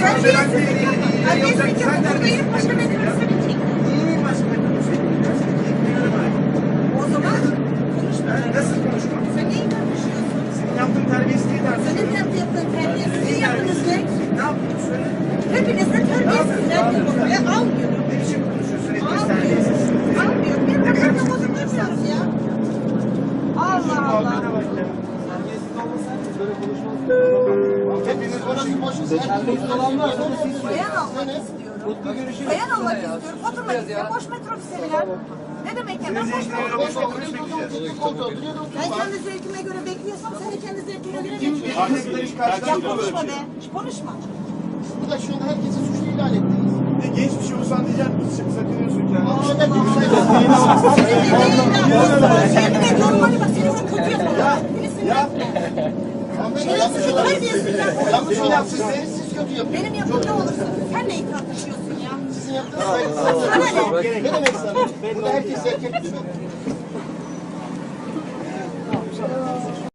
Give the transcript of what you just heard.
ben de Terbiyesizlik yapıp burada gelip başka? Gitmiyorum abi. O zaman konuşma. Ben nasıl konuşmam? Sen neyi tartışıyorsun? Senin yaptığın terbiyesizliği Senin tartışıyorum. yaptığın terbiyesizliği yaptınız ne? Ne söyle. Hepiniz de terbiyesizler diyorum ve almıyorum. Ne biçim konuşuyorsun? Etmez Almıyorum. terbiyesiz. Almıyorum. Bir bakarına bozuluyorsunuz ya. Allah Allah. Hepiniz Orası boş. Herkes dolanlar. Bayan almak istiyorum. Bayan almak istiyorum. Oturmak istiyorum. Boş metrobüse biner. Ne demek ya? Ben boş metrobüse Ben kendi zevkime göre bekliyorsam sen de kendi zevkine göre bekliyorsun. Ya konuşma be. Konuşma. Burada şu anda herkesi suçlu ilan ettiniz. E, Geçmiş olsan diyeceğim. Sakınıyorsun kendini. Aa, ben de Yemin Yapma. Yanlış olan siz kötü yapıyorsunuz. Benim yapım ne olursa sen neyi tartışıyorsun ya? Sizin yaptığınız saygısızlık. Sana ne? Ne demek sana? Burada herkes erkek düşüyor.